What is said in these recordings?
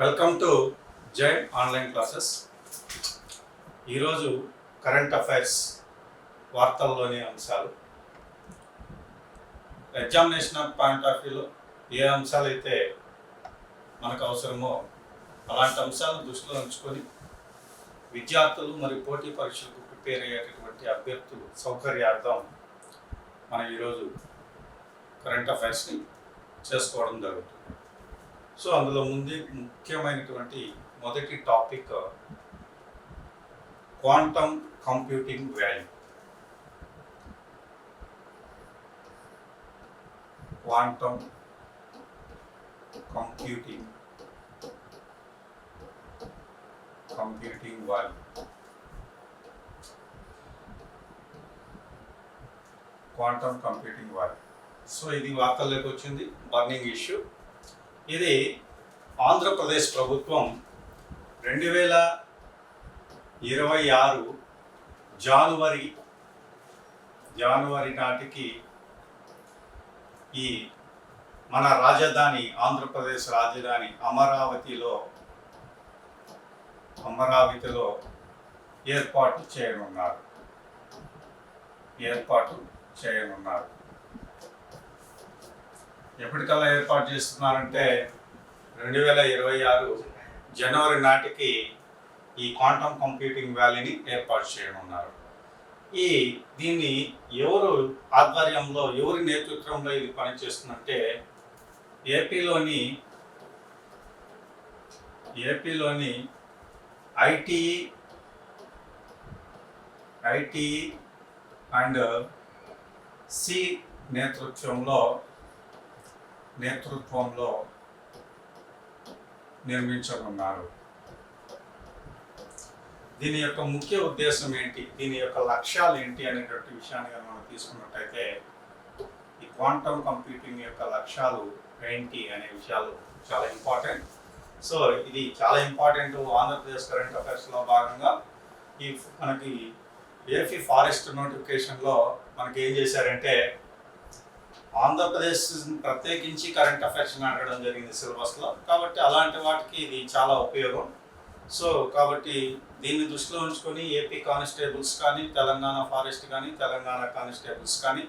Welcome to Jai online classes ఈరోజు current affairs వార్తల్లోని అంశాలు. ఎగ్జామినేషన్ పాయింట్ ఆఫ్ వ్యూలో ఏ అంశాలు అయితే మనకు అవసరమో అలాంటి అంశాలను దృష్టిలో ఉంచుకొని విద్యార్థులు మరియు పోటీ పరీక్షలకు ప్రిపేర్ అయ్యేటటువంటి అభ్యర్థులు సౌకర్యార్థం మనం ఈరోజు కరెంట్ అఫైర్స్ని చేసుకోవడం జరుగుతుంది. సో అందులో ముందే ముఖ్యమైనటువంటి మొదటి topic quantum computing value. Quantum computing computing value. Quantum computing value. So ఇది వార్తల్లోకి వచ్చింది. బర్నింగ్ ఇష్యూ ఇది ఆంధ్రప్రదేశ్ ప్రభుత్వం రెండు వేల ఇరవై ఆరు జనవరి జనవరి నాటికి ఈ మన రాజధాని ఆంధ్రప్రదేశ్ రాజధాని అమరావతిలో అమరావతిలో ఏర్పాటు చేయనున్నారు. ఏర్పాటు చేయనున్నారు. ఎప్పటికల్లా ఏర్పాటు చేస్తున్నారంటే రెండు వేల ఇరవై ఆరు జనవరి నాటికి ఈ క్వాంటమ్ కంప్యూటింగ్ వ్యాలీని ఏర్పాటు చేయనున్నారు. ఈ దీన్ని ఎవరు ఆధ్వర్యంలో ఎవరి నేతృత్వంలో ఇది పనిచేస్తుందంటే ఏపీలోని ఏపీలోని ఐటీ ఐటీ అండ్ సి నేతృత్వంలో నేతృత్వంలో నిర్మించనున్నారు దీని యొక్క ముఖ్య ఉద్దేశం ఏంటి? దీని యొక్క లక్ష్యాలు ఏంటి అనేటువంటి విషయాన్ని మనం తీసుకున్నట్టయితే ఈ క్వాంటమ్ కంప్యూటింగ్ యొక్క లక్ష్యాలు ఏంటి అనే విషయాలు చాలా ఇంపార్టెంట్. సో ఇది చాలా ఇంపార్టెంట్ ఆంధ్రప్రదేశ్ కరెంట్ అఫైర్స్లో భాగంగా. ఈ మనకి ఏపీ ఫారెస్ట్ నోటిఫికేషన్లో మనకి ఏం చేశారంటే ఆంధ్రప్రదేశ్ ప్రత్యేకించి కరెంట్ అఫైర్స్ అడగడం జరిగింది సిలబస్లో కాబట్టి అలాంటి వాటికి ఇది చాలా ఉపయోగం. సో కాబట్టి దీన్ని దృష్టిలో ఉంచుకొని ఏపీ కానిస్టేబుల్స్ కానీ తెలంగాణ ఫారెస్ట్ కానీ తెలంగాణ కానిస్టేబుల్స్ కానీ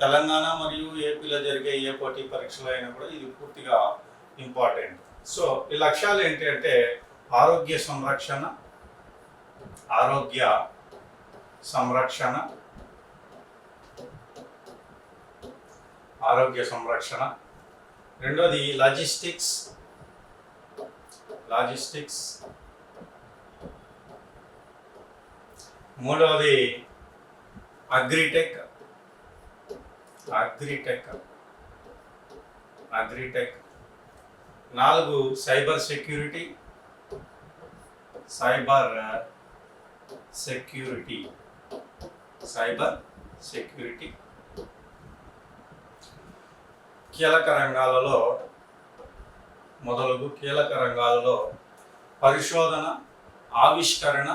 తెలంగాణ మరియు ఏపీలో జరిగే ఏ పోటీ పరీక్షలు అయినా కూడా ఇది పూర్తిగా ఇంపార్టెంట్ సో ఈ లక్ష్యాలు ఏంటి అంటే ఆరోగ్య సంరక్షణ ఆరోగ్య సంరక్షణ ఆరోగ్య సంరక్షణ. రెండోది లాజిస్టిక్స్. లాజిస్టిక్స్. మూడవది అగ్రిటెక్. అగ్రిటెక్. అగ్రిటెక్. నాలుగు cyber security. Cyber security. Cyber security. కీలక రంగాలలో మొదలగు కీలక రంగాలలో పరిశోధన ఆవిష్కరణ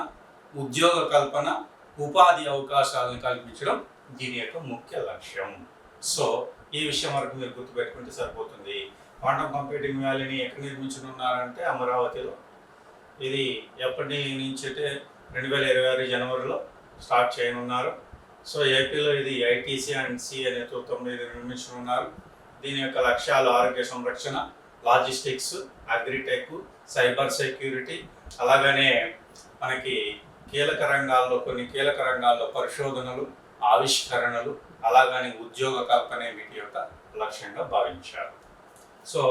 ఉద్యోగ కల్పన ఉపాధి అవకాశాలను కల్పించడం దీని యొక్క ముఖ్య లక్ష్యం. సో ఈ విషయం వరకు మీరు గుర్తుపెట్టుకుంటే సరిపోతుంది. క్వాంటమ్ కంప్యూటింగ్ వ్యాలీని ఎక్కడ నిర్మించనున్నారంటే అమరావతిలో. ఇది ఎప్పటి నుంచి అంటే రెండు వేల ఇరవై ఆరు జనవరిలో స్టార్ట్ చేయనున్నారు. సో ఏపీలో ఇది ఐటీసీ అండ్ సి అనే తొమ్మిది ఇది నిర్మించనున్నారు. దీని యొక్క లక్ష్యాలు ఆరోగ్య సంరక్షణ లాజిస్టిక్స్ అగ్రిటెక్ సైబర్ సెక్యూరిటీ అలాగనే మనకి కీలక రంగాల్లో కొన్ని కీలక రంగాల్లో పరిశోధనలు ఆవిష్కరణలు అలాగని ఉద్యోగ కల్పనే వీటి యొక్క లక్ష్యంగా భావించారు. సో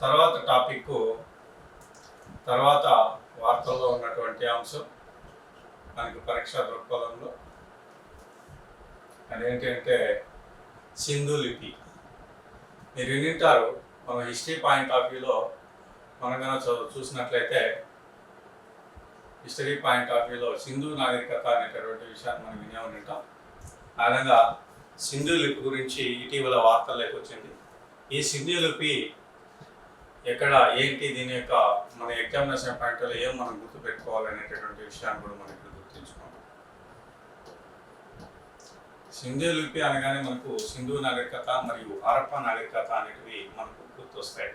తర్వాత టాపిక్ తర్వాత వార్తల్లో ఉన్నటువంటి అంశం మనకి పరీక్షా దృక్పథంలో. అదేంటంటే సింధు లిపి. మీరు వింటారు మన హిస్టరీ పాయింట్ ఆఫ్ వ్యూలో మనం కనుక చూ- చూసినట్లయితే హిస్టరీ పాయింట్ ఆఫ్ వ్యూలో సింధు నాగరికత అనేటటువంటి విషయాన్ని మనం వినే ఉంటాం. ఆ విధంగా సింధు లిపి గురించి ఇటీవల వార్తల్లోకి వచ్చింది. ఈ సింధు లిపి ఎక్కడ ఏంటి దీని యొక్క మన ఎగ్జామినేషన్ పాయింట్లో ఏం మనం గుర్తుపెట్టుకోవాలనేటటువంటి విషయాన్ని కూడా మనం ఇక్కడ గుర్తుంచుకోవాలి సింధు లిపి అనగానే మనకు సింధు నాగరికత మరియు హరప్ప నాగరికత అనేటివి మనకు గుర్తొస్తాయి.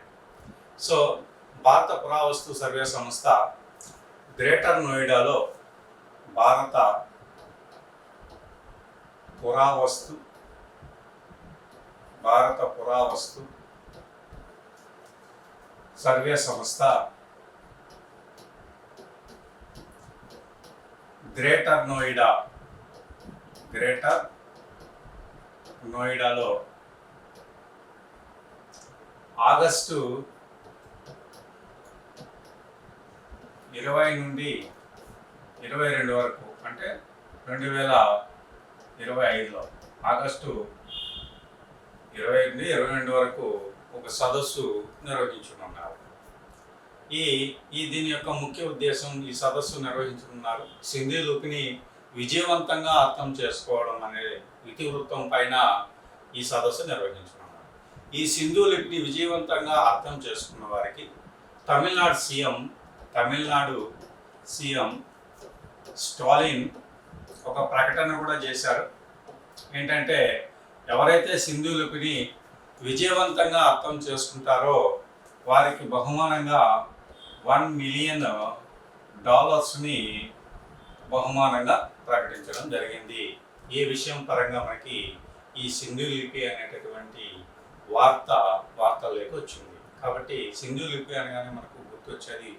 సో భారత పురావస్తు సర్వే సంస్థ గ్రేటర్ నోయిడాలో భారత పురావస్తు భారత పురావస్తు సర్వే సంస్థ గ్రేటర్ నోయిడా గ్రేటర్ నోయిడాలో ఆగస్టు ఇరవై నుండి ఇరవై రెండు వరకు అంటే రెండు వేల ఇరవై ఐదులో ఆగస్టు ఇరవై నుండి ఇరవై రెండు వరకు ఒక సదస్సు నిర్వహించనున్నారు. ఈ ఈ దీని యొక్క ముఖ్య ఉద్దేశం ఈ సదస్సు నిర్వహించనున్నారు. సింధీ లుక్ని విజయవంతంగా అర్థం చేసుకోవడం అనే ఇతివృత్తం పైన ఈ సదస్సు నిర్వహించనున్నారు ఈ సింధు లిపిని విజయవంతంగా అర్థం చేసుకున్న వారికి తమిళనాడు సీఎం తమిళనాడు సీఎం స్టాలిన్ ఒక ప్రకటన కూడా చేశారు. ఏంటంటే ఎవరైతే సింధు లిపిని విజయవంతంగా అర్థం చేసుకుంటారో వారికి బహుమానంగా వన్ మిలియన్ డాలర్స్ని బహుమానంగా ప్రకటించడం జరిగింది. ఈ విషయం పరంగా మనకి ఈ సింధు లిపి అనేటటువంటి వార్త వార్తల్లోకి వచ్చింది. కాబట్టి సింధు లిపి అనగానే మనకు గుర్తొచ్చేది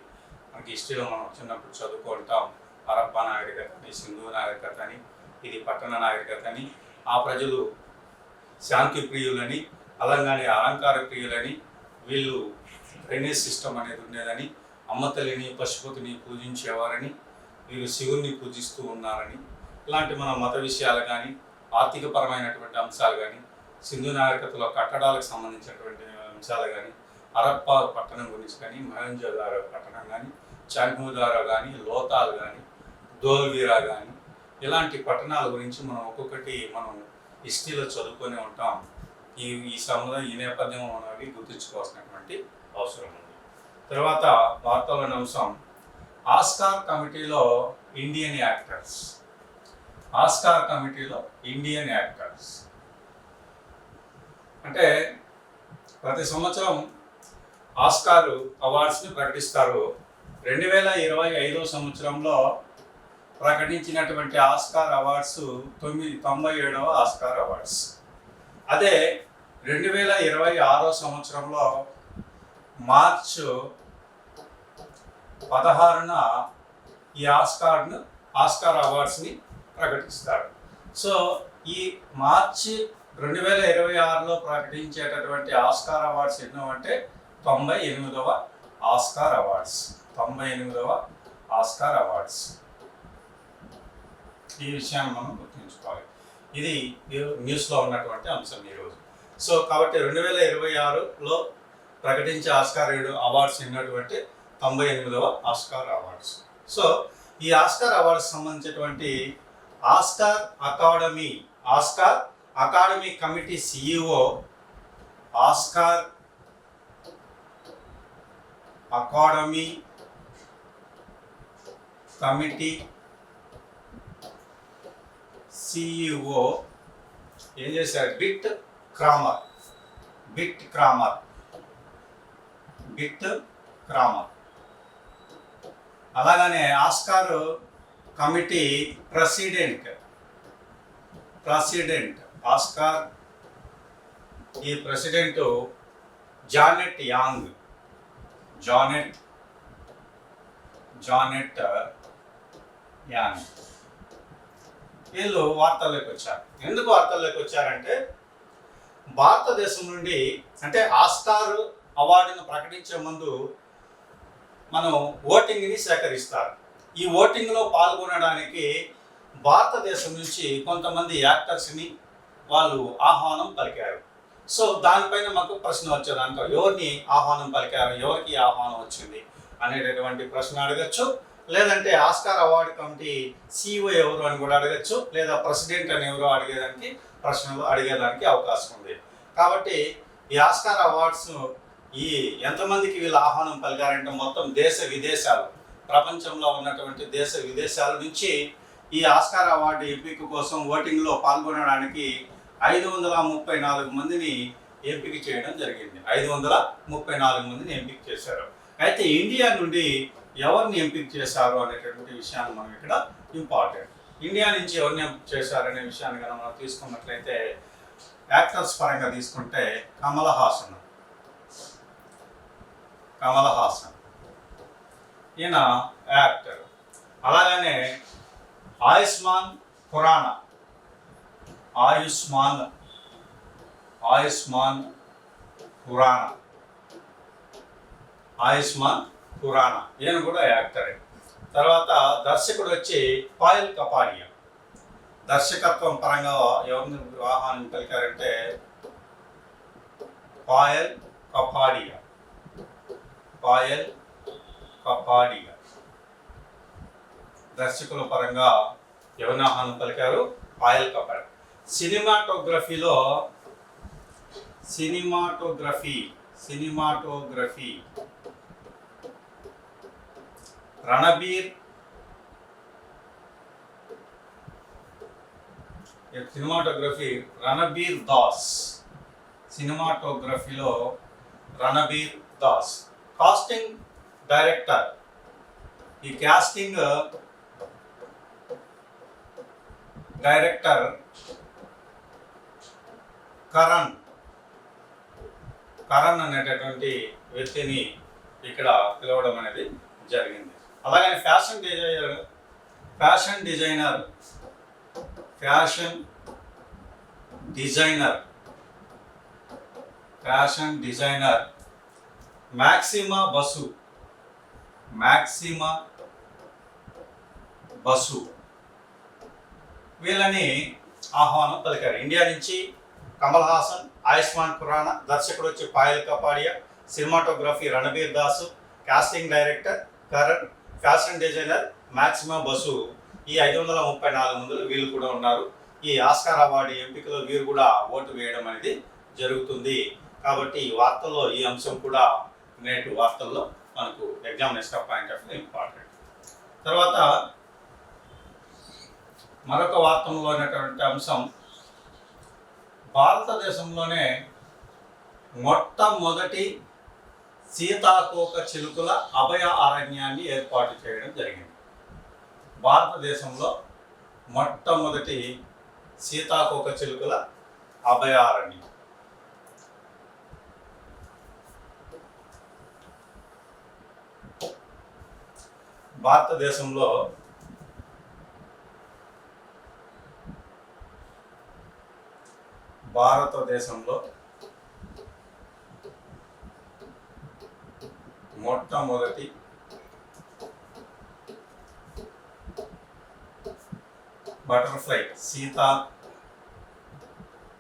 మనకి హిస్టరీలో మనం చిన్నప్పుడు చదువుకుంటాం హరప్ప నాగరికత అని సింధు నాగరికత అని ఇది పట్టణ నాగరికత అని ఆ ప్రజలు శాంతి ప్రియులని అలంగానే అలంకార ప్రియులని వీళ్ళు డ్రైనేజ్ సిస్టమ్ అనేది ఉండేదని అమ్మ తల్లిని పశుపతిని పూజించేవారని వీరు శివుణ్ణి పూజిస్తూ ఉన్నారని ఇలాంటి మన మత విషయాలు కానీ ఆర్థికపరమైనటువంటి అంశాలు కానీ సింధు నాగరికతలో కట్టడాలకు సంబంధించినటువంటి అంశాలు కానీ హరప్పా పట్టణం గురించి కానీ మహంజోదారో పట్టణం కానీ చాంగ్మూదారో కానీ లోతాలు కానీ దోల్వీరా కానీ ఇలాంటి పట్టణాల గురించి మనం ఒక్కొక్కటి మనం హిస్టరీలో చదువుకొని ఉంటాం. ఈ ఈ సముదాయం ఈ నేపథ్యం అనేవి గుర్తుంచుకోవాల్సినటువంటి అవసరం ఉంది. తర్వాత వార్తలోని అంశం ఆస్కార్ కమిటీలో ఇండియన్ యాక్టర్స్. ఆస్కార్ కమిటీలో ఇండియన్ యాక్టర్స్. అంటే ప్రతి సంవత్సరం ఆస్కార్ అవార్డ్స్ని ప్రకటిస్తారు. రెండు వేల ఇరవై ఐదో సంవత్సరంలో ప్రకటించినటువంటి ఆస్కార్ అవార్డ్స్ తొమ్మిది తొంభై ఏడవ ఆస్కార్ అవార్డ్స్. అదే రెండు వేల ఇరవై ఆరో సంవత్సరంలో మార్చ్ పదహారున ఈ ఆస్కార్ను ఆస్కార్ అవార్డ్స్ని ప్రకటిస్తారు. సో ఈ మార్చి రెండు వేల ఇరవై ఆరులో ప్రకటించేటటువంటి ఆస్కార్ అవార్డ్స్ ఎన్నో అంటే తొంభై ఎనిమిదవ ఆస్కార్ అవార్డ్స్. తొంభై ఎనిమిదవ ఆస్కార్ అవార్డ్స్. ఈ విషయాన్ని మనం గుర్తుంచుకోవాలి. ఇది న్యూస్లో ఉన్నటువంటి అంశం ఈరోజు. సో కాబట్టి రెండు వేల ఇరవై ఆరులో ప్రకటించే ఆస్కార్ ఏడు అవార్డ్స్ ఉన్నటువంటి తొంభై ఎనిమిదవ ఆస్కార్ అవార్డ్స్. సో ఈ ఆస్కార్ అవార్డ్స్ సంబంధించినటువంటి Oscar academy Oscar academy committee CEO Oscar academy committee CEO ఏం చేశారు? Bill Kramer. Bill Kramer. Bill Kramer. అలాగనే Oscar committee president president Oscar ఈ president Janet Yang. Janet Janet Yang. వీళ్ళు వార్తల్లోకి వచ్చారు. ఎందుకు వార్తల్లోకి వచ్చారంటే భారతదేశం నుండి అంటే ఆస్కార్ అవార్డును ప్రకటించే ముందు మనం ఓటింగ్ని సేకరిస్తారు ఈ ఓటింగ్లో పాల్గొనడానికి భారతదేశం నుంచి కొంతమంది యాక్టర్స్ని వాళ్ళు ఆహ్వానం పలికారు. సో దానిపైన మాకు ప్రశ్న వచ్చేది అంట ఎవరిని ఆహ్వానం పలికారు? ఎవరికి ఆహ్వానం వచ్చింది? అనేటటువంటి ప్రశ్న అడగచ్చు. లేదంటే ఆస్కార్ అవార్డు కమిటీ సిఇఓ ఎవరు అని కూడా అడగచ్చు. లేదా ప్రెసిడెంట్ అని ఎవరో అడిగేదానికి ప్రశ్నలు అడిగేదానికి అవకాశం ఉంది. కాబట్టి ఈ ఆస్కార్ అవార్డ్స్ ఈ ఎంతమందికి వీళ్ళు ఆహ్వానం పలికారంటే మొత్తం దేశ విదేశాలు ప్రపంచంలో ఉన్నటువంటి దేశ విదేశాల నుంచి ఈ ఆస్కార్ అవార్డు ఎంపిక కోసం ఓటింగ్లో పాల్గొనడానికి ఐదు వందల ముప్పై నాలుగు మందిని ఎంపిక చేయడం జరిగింది. ఐదు వందల ముప్పై నాలుగు మందిని ఎంపిక చేశారు. అయితే ఇండియా నుండి ఎవరిని ఎంపిక చేశారు అనేటటువంటి విషయాన్ని మనం ఇక్కడ ఇంపార్టెంట్. ఇండియా నుంచి ఎవరిని ఎంపిక చేశారనే విషయాన్ని కనుక మనం తీసుకున్నట్లయితే యాక్టర్స్ పరంగా తీసుకుంటే కమల్ హాసన్. కమల్ హాసన్. ఈయన యాక్టర్. అలాగనే ఆయుష్మాన్ ఖురానా. ఆయుష్మాన్ ఆయుష్మాన్ ఖురానా. ఆయుష్మాన్ ఖురానా. ఈయన కూడా యాక్టరే. తర్వాత దర్శకుడు వచ్చి పాయల్ కపాడియా. దర్శకత్వం పరంగా ఎవరిని వివాహాన్ని పలికారంటే పాయల్ కపాడియా. పాయల్ కపాడియా దర్శకుల పరంగా యవన ఆహ్వానం పలికారు Payal Kapadia సినిమాటోగ్రఫీలో cinematography cinematography. Ranbir cinematography? Ranbir Das. సినిమాటోగ్రఫీలో Ranbir Das. Casting director ఈ కాస్టింగ్ డైరెక్టర్ కరణ్ కరణ్ అనేటటువంటి వ్యక్తిని ఇక్కడ పిలవడం అనేది జరిగింది. అలాగే fashion designer fashion designer fashion designer fashion designer Maxima Basu. Maxima Basu. వీళ్ళని ఆహ్వానం పలికారు. ఇండియా నుంచి కమల్ హాసన్ ఆయుష్మాన్ ఖురానా దర్శకుడు వచ్చి Payal Kapadia cinematography Ranbir Das casting director Karan fashion designer Maxima Basu ఈ ఐదు వందల ముప్పై నాలుగు మందిలో వీళ్ళు కూడా ఉన్నారు. ఈ ఆస్కార్ అవార్డు ఎంపికలో వీరు కూడా ఓటు వేయడం అనేది జరుగుతుంది. కాబట్టి ఈ వార్తల్లో ఈ అంశం కూడా నేటి వార్తల్లో మనకు examination point of view important తర్వాత మరొక వార్తంలో ఉన్నటువంటి అంశం భారతదేశంలోనే మొట్టమొదటి సీతాకోక చిలుకల అభయ అరణ్యాన్ని ఏర్పాటు చేయడం జరిగింది. భారతదేశంలో మొట్టమొదటి సీతాకోక చిలుకల అభయారణ్యం భారతదేశంలో భారతదేశంలో మొట్టమొదటి బటర్ఫ్లై సీతా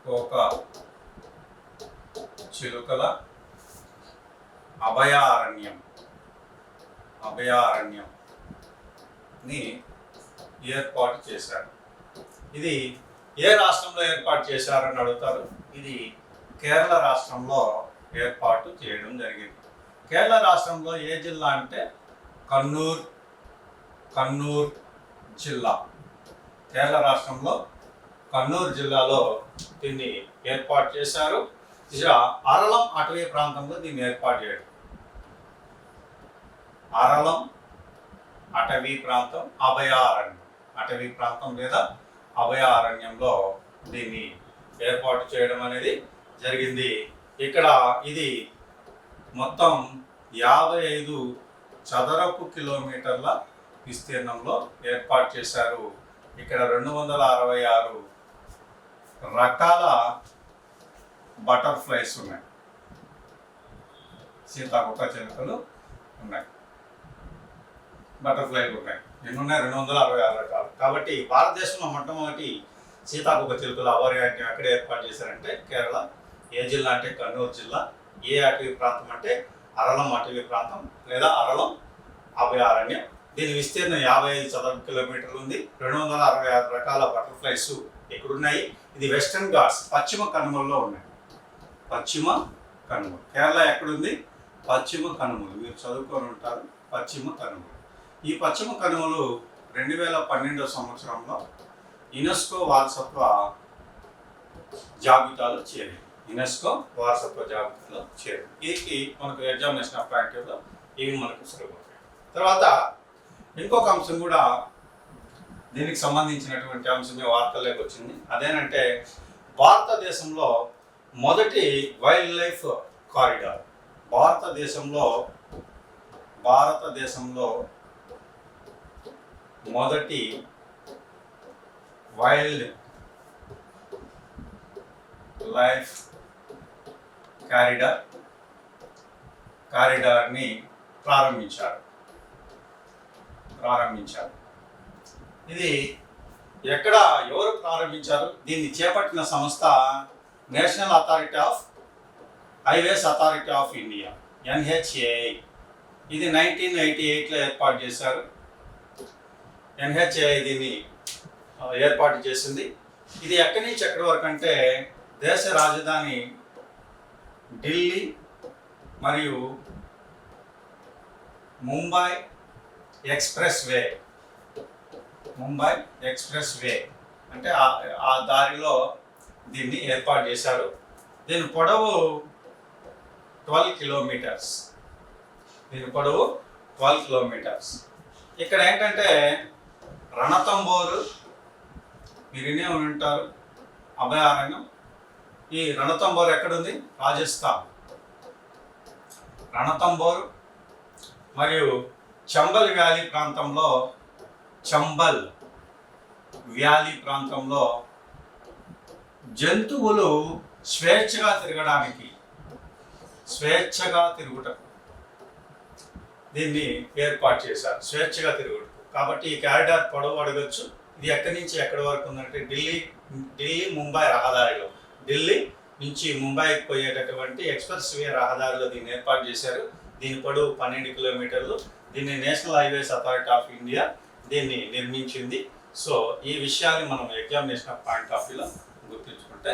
ఒక చిలుకల అభయారణ్యం. అభయారణ్యం. ని ఏర్పాటు చేశారు. ఇది ఏ రాష్ట్రంలో ఏర్పాటు చేశారని అడుగుతారు? ఇది కేరళ రాష్ట్రంలో ఏర్పాటు చేయడం జరిగింది. కేరళ రాష్ట్రంలో ఏ జిల్లా అంటే కన్నూర్ కన్నూర్ జిల్లా. కేరళ రాష్ట్రంలో కన్నూరు జిల్లాలో దీన్ని ఏర్పాటు చేశారు. ఇక అరళం అటవీ ప్రాంతంలో దీన్ని ఏర్పాటు చేయడం. అరళం అటవీ ప్రాంతం అభయారణ్యం. అటవీ ప్రాంతం లేదా అభయారణ్యంలో దీన్ని ఏర్పాటు చేయడం అనేది జరిగింది. ఇక్కడ ఇది మొత్తం యాభై ఐదు చదరపు కిలోమీటర్ల విస్తీర్ణంలో ఏర్పాటు చేశారు. ఇక్కడ రెండు వందల అరవై ఆరు రకాల బటర్ఫ్లైస్ ఉన్నాయి. సీతాకోక చిలుకలు ఉన్నాయి. బటర్ఫ్లైలు ఉన్నాయి ఎన్నున్నాయి? రెండు వందల అరవై ఆరు రకాలు. కాబట్టి భారతదేశంలో మొట్టమొదటి సీతాకొక చిలుకల అభయారణ్యం ఎక్కడ ఏర్పాటు చేశారంటే కేరళ ఏ జిల్లా అంటే కర్నూలు జిల్లా ఏ అటవీ ప్రాంతం అంటే అరళం అటవీ ప్రాంతం లేదా అరళం అభయారణ్యం. దీని విస్తీర్ణం యాభై ఐదు చదరపు కిలోమీటర్లు ఉంది. రెండు వందల అరవై ఆరు రకాల బటర్ఫ్లైస్ ఎక్కడున్నాయి? ఇది వెస్టర్న్ ఘాట్స్ పశ్చిమ కనుమల్లో ఉన్నాయి. పశ్చిమ కనుమలు. కేరళ ఎక్కడుంది? పశ్చిమ కనుమలు. మీరు చదువుకొని ఉంటారు. పశ్చిమ కనుమలు. ఈ పశ్చిమ కనుమలు రెండు వేల పన్నెండో సంవత్సరంలో యునెస్కో వారసత్వ జాబితాలో చేరింది. యునెస్కో వారసత్వ జాబితాలో చేరింది. ఇది మనకు ఎగ్జామినేషన్ పాయింట్ ఇవి మనకు సరిపోతాయి. తర్వాత ఇంకొక అంశం కూడా దీనికి సంబంధించినటువంటి అంశమే వార్తల్లోకి వచ్చింది. అదేనంటే భారతదేశంలో మొదటి వైల్డ్ లైఫ్ కారిడార్ భారతదేశంలో భారతదేశంలో మొదటి వైల్డ్ లైఫ్ కారిడార్ కారిడార్ని ప్రారంభించారు ప్రారంభించారు ఇది ఎక్కడ ఎవరు ప్రారంభించారు? దీన్ని చేపట్టిన సంస్థ national authority of highways authority of India NHAI ఇది నైన్టీన్ ఎయిటీ ఎయిట్లో ఏర్పాటు చేశారు. ఎన్హెచ్ఏఐ దీన్ని ఏర్పాటు చేసింది. ఇది ఎక్కడి నుంచి ఎక్కడి వరకు అంటే దేశ రాజధాని ఢిల్లీ మరియు Mumbai expressway. Mumbai expressway. అంటే ఆ- ఆ దారిలో దీన్ని ఏర్పాటు చేశారు. దీని పొడవు ట్వెల్వ్ కిలోమీటర్స్. దీని పొడవు ట్వెల్వ్ కిలోమీటర్స్. ఇక్కడ ఏంటంటే రణతంబోరు మీరునే ఉంటారు. అభయారణ్యం. ఈ రణతంబోరు ఎక్కడుంది? రాజస్థాన్. రణతంబోరు మరియు చంబల్ వ్యాలీ ప్రాంతంలో చంబల్ వ్యాలీ ప్రాంతంలో జంతువులు స్వేచ్ఛగా తిరగడానికి స్వేచ్ఛగా తిరుగుట. దీన్ని ఏర్పాటు చేశారు. స్వేచ్ఛగా తిరుగుట. కాబట్టి ఈ కారిడార్ పొడవు అడగచ్చు. ఇది ఎక్కడి నుంచి ఎక్కడి వరకు ఉందంటే ఢిల్లీ ఢిల్లీ ముంబై రహదారిలో. ఢిల్లీ నుంచి ముంబైకి పోయేటటువంటి ఎక్స్ప్రెస్ వే రహదారిలో దీన్ని ఏర్పాటు చేశారు. దీని పొడవు పన్నెండు కిలోమీటర్లు. దీన్ని national highways authority of India దీన్ని నిర్మించింది. సో ఈ విషయాన్ని మనం ఎగ్జామినేషన్ పాయింట్ ఆఫ్ వ్యూలో గుర్తుంచుకుంటే